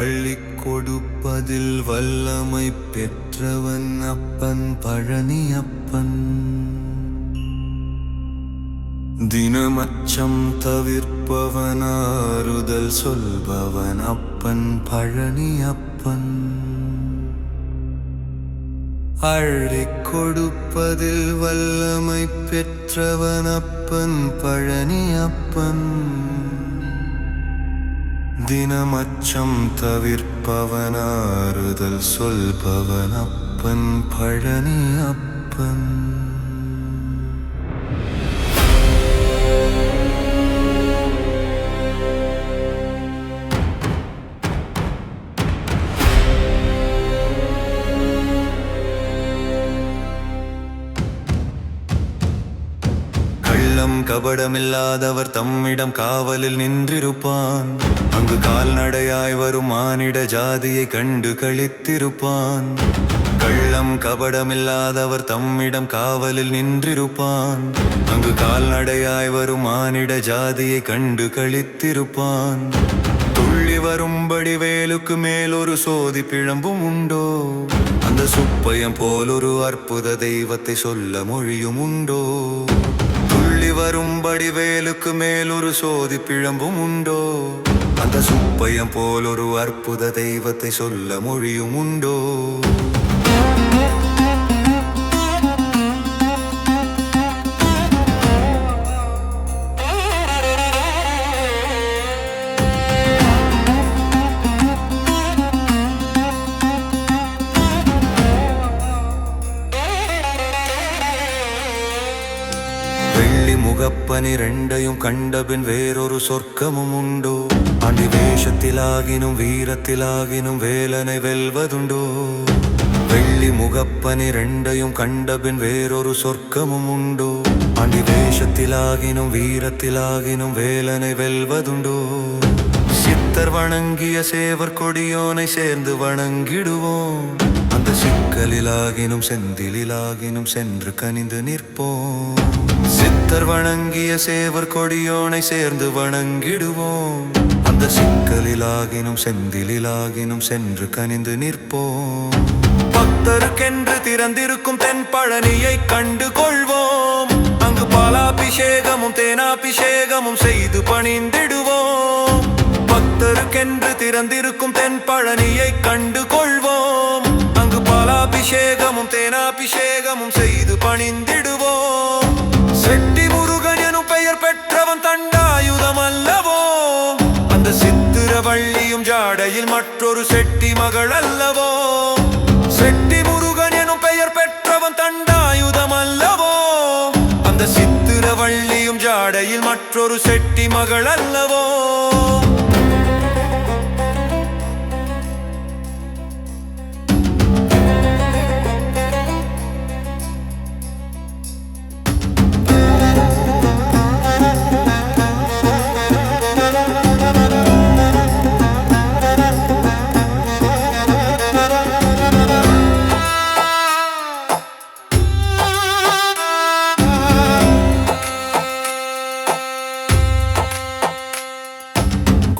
அள்ளி கொடுப்பதில் வல்லமை பெற்றவன் அப்பன் பழனி அப்பன். தினமச்சம் தவிர்ப்பவன் ஆறுதல் சொல்பவன் அப்பன் பழனி அப்பன். அள்ளி கொடுப்பதில் வல்லமை பெற்றவன் அப்பன் பழனி அப்பன். தினமச்சம் தவிர்ப்பவன் ஆறுதல் சொல்பவன் அப்பன் உள்ளம் கபடமில்லாதவர் தம்மிடம் காவலில் நின்றிருப்பான். அங்கு கால்நடையாய் வரும் மானிட ஜாதியை கண்டு கழித்திருப்பான் கள்ளம் கபடமில்லாதவர் தம்மிடம் காவலில் நின்றிருப்பான். அங்கு கால்நடையாய் வரும் மானிட ஜாதியை கண்டு கழித்திருப்பான் துள்ளி வரும்படி வேலுக்கு மேல் ஒரு சோதி பிழம்பும் உண்டோ? அந்த சுப்பயம் போல் ஒரு அற்புத தெய்வத்தை சொல்ல மொழியும் உண்டோ? வரும்படி வேலுக்கு மேலொரு சோதி பிழம்பும் உண்டோ? அந்த சுப்பையம் போல் ஒரு அற்புத தெய்வத்தை சொல்ல மொழியும் உண்டோ? வெள்ளி முகப்பனி ரெண்டையும் கண்டபின் வேறொரு சொர்க்கமும் உண்டோ? அண்டி வேஷத்திலாகினும் வீரத்திலாகினும் வேலனை வெல்வதுண்டோ? வெள்ளி முகப்பனி ரெண்டையும் கண்டபின் வேறொரு சொர்க்கமும் உண்டோ? அண்டி வேஷத்திலாகினும் வீரத்திலாகினும் வேலனை வெல்வதுண்டோ? சித்தர் வணங்கிய சேவர் கொடியோனை சேர்ந்து வணங்கிடுவோம். அந்த சிக்கலிலாகினும் செந்திலிலாகினும் சென்று கனிந்து நிற்போம். சித்தர் வணங்கிய சேவர் கொடியோனை சேர்ந்து வணங்கிடுவோம். அந்த சிக்கலிலாகினும் செந்திலாகினும் சென்று கனிந்து நிற்போம். பக்தருக்கென்று திறந்திருக்கும் தென் பழனியை கண்டு கொள்வோம் அங்கு பாலாபிஷேகமும் தேனாபிஷேகமும் செய்து பணிந்திடுவோம். பக்தருக்கென்று திறந்திருக்கும் தென் பழனியை கண்டு கொள்வோம் அங்கு பாலாபிஷேகமும் தேனாபிஷேகமும் செய்து பணிந்திடுவோம். சித்திரவள்ளியும் ஜாடையில் மற்றொரு செட்டி மகள் அல்லவோ? செட்டி முருகன் எனும் பெயர் பெற்றவன் தண்டாயுதம் அல்லவோ? அந்த சித்திரவள்ளியும் ஜாடையில் மற்றொரு செட்டி மகள் அல்லவோ?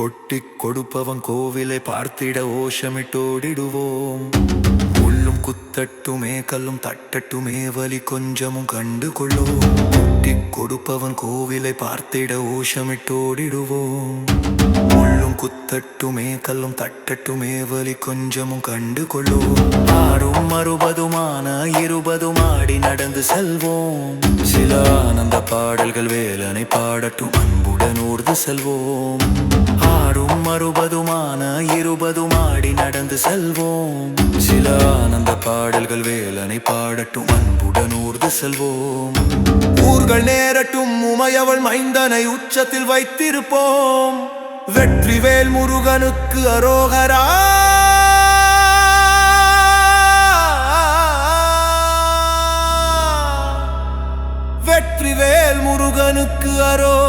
கொட்டி கொடுப்பவன் கோவிலை பார்த்திட ஓஷமிட்டோடிடுவோம். உள்ளும் குத்தட்டுமே கல்லும் தட்டட்டுமே வலி கொஞ்சமும் கண்டு கொள்ளும் கொட்டிக் கொடுப்பவன் கோவிலை பார்த்திட ஓஷமிட்டோடிடுவோம். உள்ளும் குத்தட்டுமே கல்லும் தட்டட்டுமே வலி கொஞ்சமும் கண்டு கொள்ளும் ஆறும் அறுபதுமான இருபதும் ஆடி நடந்து செல்வோம். சில ஆனந்த பாடல்கள் வேலனை பாடட்டும் அன்புடன் ஊர்ந்து செல்வோம். ஆறும் அறுபதுமான இருபதும் ஆடி நடந்து செல்வோம். சில ஆனந்த பாடல்கள் வேலனை பாடட்டும் அன்புடன் ஊர்ந்து செல்வோம். ஊர்கள் நேரட்டும் உமையவள் மைந்தனை உச்சத்தில் வைத்திருப்போம். வெற்றிவேல் முருகனுக்கு அரோகரா. வெற்றிவேல் முருகனுக்கு அரோ